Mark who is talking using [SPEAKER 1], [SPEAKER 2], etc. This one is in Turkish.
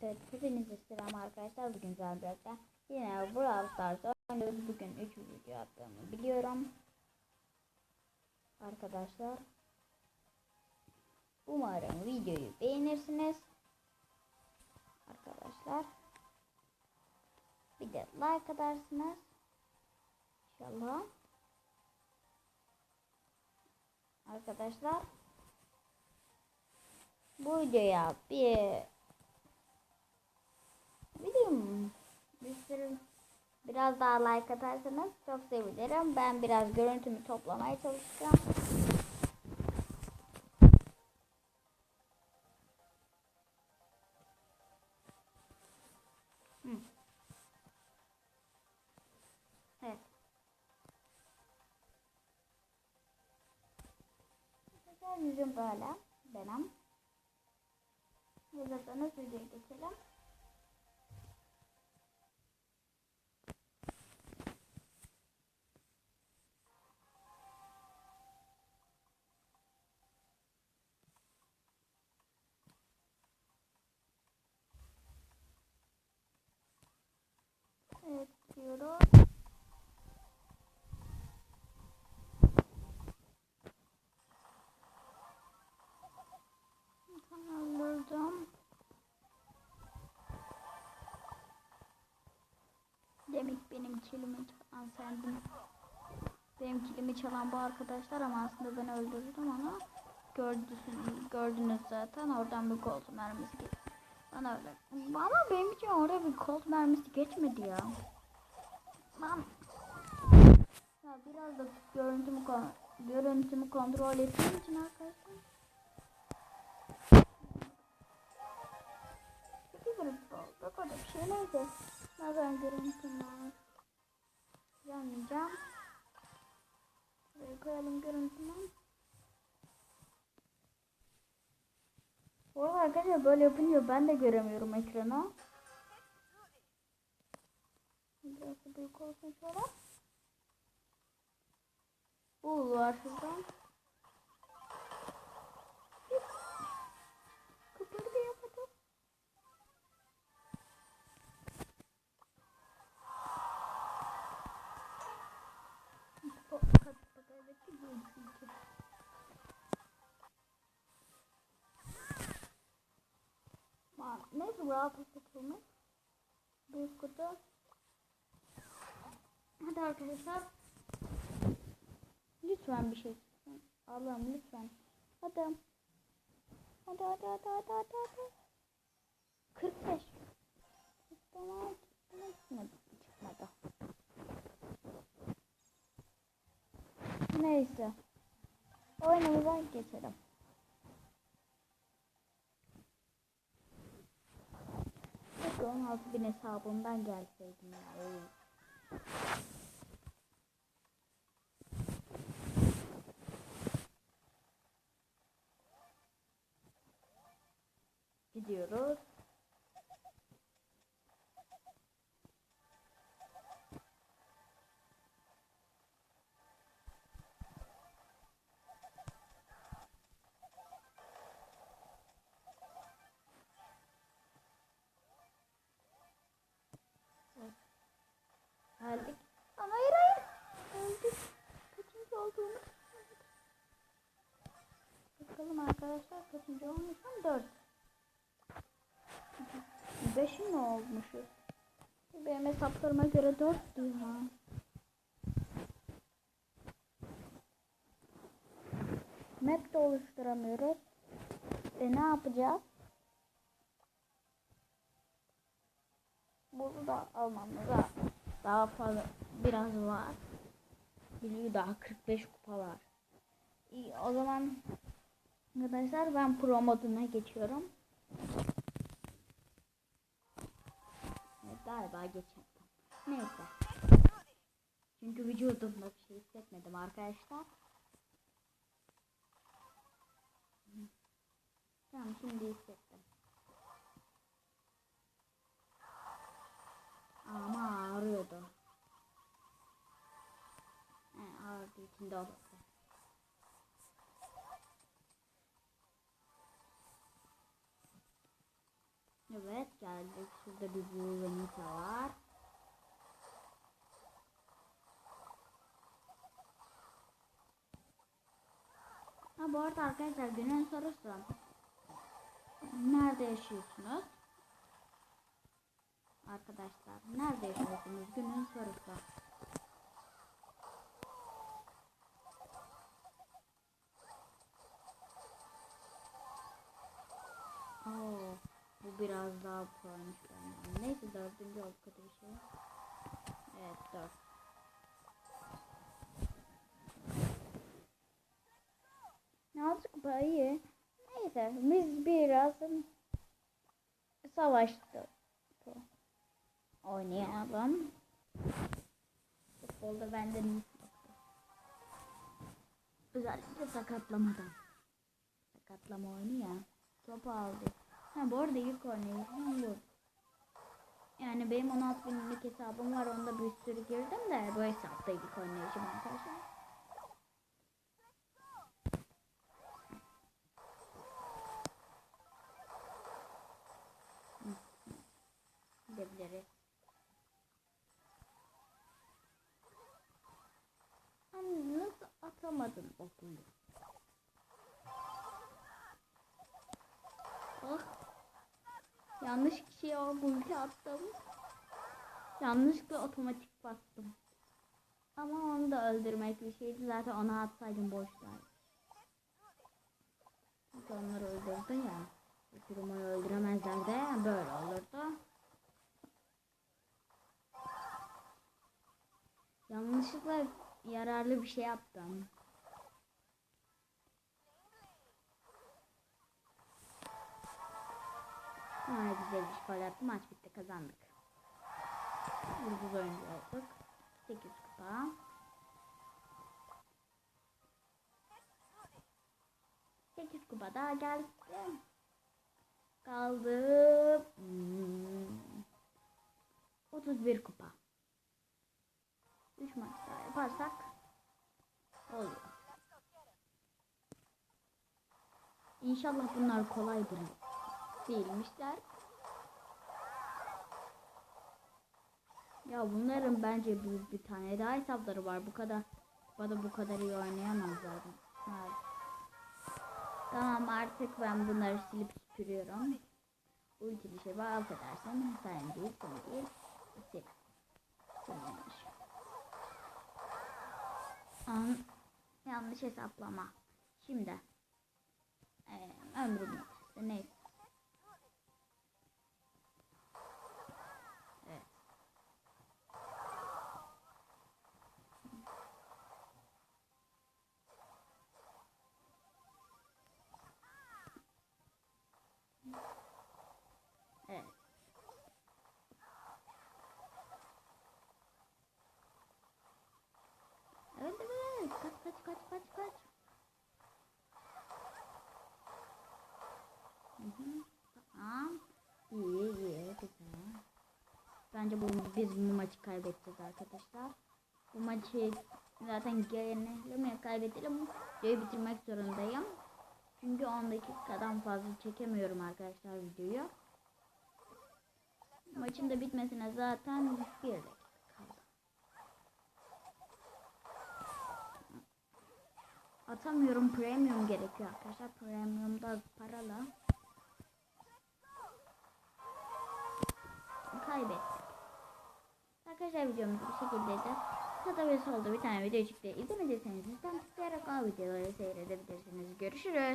[SPEAKER 1] Evet, hepinize selam arkadaşlar. Bugün Zambiyak'ta yine Brawl Stars oynuyoruz. Bugün 3 video attığımı biliyorum. Arkadaşlar. Umarım videoyu beğenirsiniz. Arkadaşlar. Bir de like atarsınız. İnşallah. Arkadaşlar. Bu videoya bir Bilmiyorum. Bir sürü biraz daha like atarsanız çok sevinirim. Ben biraz görüntümü toplamaya çalışacağım. Evet. Arkadaşlar yüzüm böyle. Benim. Hazırsanız videoya geçelim. Evet diyoruz. Demek benim kilimi çalan sendin. Benim kilimi çalan bu arkadaşlar ama aslında ben öldürdüm onu. Gördünüz, gördünüz zaten oradan bir kolt mermisi geçti. Bana öyle. Ama benim için orada bir kolt mermisi geçmedi ya. Ben ya biraz da görüntümü kon görüntümü kontrol ettiğim için arkadaşlar. İki grup oldu. Burada bir şey neyse. Nereden görüntüm var? Yanmayacağım. Şuraya koyalım görüntümü. Bu arkadaşlar böyle yapınca ben de göremiyorum ekranı. Biraz büyük olsun şöyle. Bu var şuradan. Rahat satılmış. Büyük kutu. Hadi arkadaşlar. Lütfen bir şey çıksın. Allah'ım lütfen. Hadi. Hadi hadi hadi hadi hadi hadi. 45. Tamam. Çıkmadı. Çıkmadı. Neyse. Oyunumuza geçelim. Keşke 16 bin hesabımdan gelseydim ya. Gidiyoruz. Kaçıncı olmuşum? Dört. Beşin ne olmuşuz? Benim hesaplarıma göre dört diyor ha. Map de oluşturamıyoruz. E ne yapacağız? Bunu da almamız lazım. Daha fazla biraz var. Biliyor daha 45 kupa var. İyi o zaman arkadaşlar ben pro moduna geçiyorum. Evet, galiba geçeceğim. Neyse. Çünkü vücudumda bir şey hissetmedim arkadaşlar. Tamam şimdi hissettim. Ama ağrıyordu. He, ağrıdığı için de oldu.
[SPEAKER 2] Evet. Şurada bir Bulvenita var. Ha bu arada arkadaşlar günün sorusu. Nerede yaşıyorsunuz? Arkadaşlar nerede yaşıyorsunuz? Günün sorusu. Oo, biraz daha proymuş benden. Neyse dördüncü oldu kötü bir şey. Evet dört.
[SPEAKER 1] Kupa iyi. Neyse biz biraz savaştık. Oynayalım. Futbolda benden.
[SPEAKER 2] Özellikle sakatlamadan. Sakatlama oyunu ya.
[SPEAKER 1] Topu aldı. Ha bu arada ilk oynayışım bu. Yani benim 16 binlik hesabım var onda bir sürü girdim de bu hesapta ilk oynayışım arkadaşlar.
[SPEAKER 2] Gidebiliriz.
[SPEAKER 1] Hani nasıl atamadın okulu? Yanlış kişiye ulti attım. Yanlışlıkla otomatik bastım. Ama onu da öldürmek bir şeydi. Zaten ona atsaydım boşlar.
[SPEAKER 2] Çünkü onları öldürdü ya. Durumu öldüremezler de böyle olurdu.
[SPEAKER 1] Yanlışlıkla yararlı bir şey yaptım.
[SPEAKER 2] Gol attı. Maç bitti kazandık. Yıldız oyuncu olduk. 8 kupa.
[SPEAKER 1] Sekiz kupa daha geldi. Kaldı.
[SPEAKER 2] Hmm.
[SPEAKER 1] 31 kupa. 3 maç daha yaparsak oluyor. İnşallah bunlar kolaydır. Değilmişler. Ya bunların bence bir, bir tane daha hesapları var. Bu kadar bana bu kadar iyi oynayamazlar. bunlar. Tamam artık ben bunları silip süpürüyorum. Ultili şey var affedersin. Sen değil, sen değil. Sil. Silmiş. An yanlış hesaplama. Şimdi. Ee, ömrüm yok. Neyse. Evet. Evet. Evet evet. Kaç kaç kaç kaç kaç. Hı hı. Tamam. İyi iyi güzel. Bence bu biz bu maçı kaybedeceğiz arkadaşlar. Bu maçı zaten yenelim ya kaybedelim. Videoyu bitirmek zorundayım. Çünkü 10 dakikadan fazla çekemiyorum arkadaşlar videoyu. Maçın da bitmesine zaten bir dakika kaldı. Atamıyorum premium gerekiyor arkadaşlar. Premium da paralı. Kaybettik. Arkadaşlar videomuz bu şekildeydi. Sağda ve solda bir tane video çıktı. İzlemediyseniz lütfen tıklayarak o videoları seyredebilirsiniz. Görüşürüz.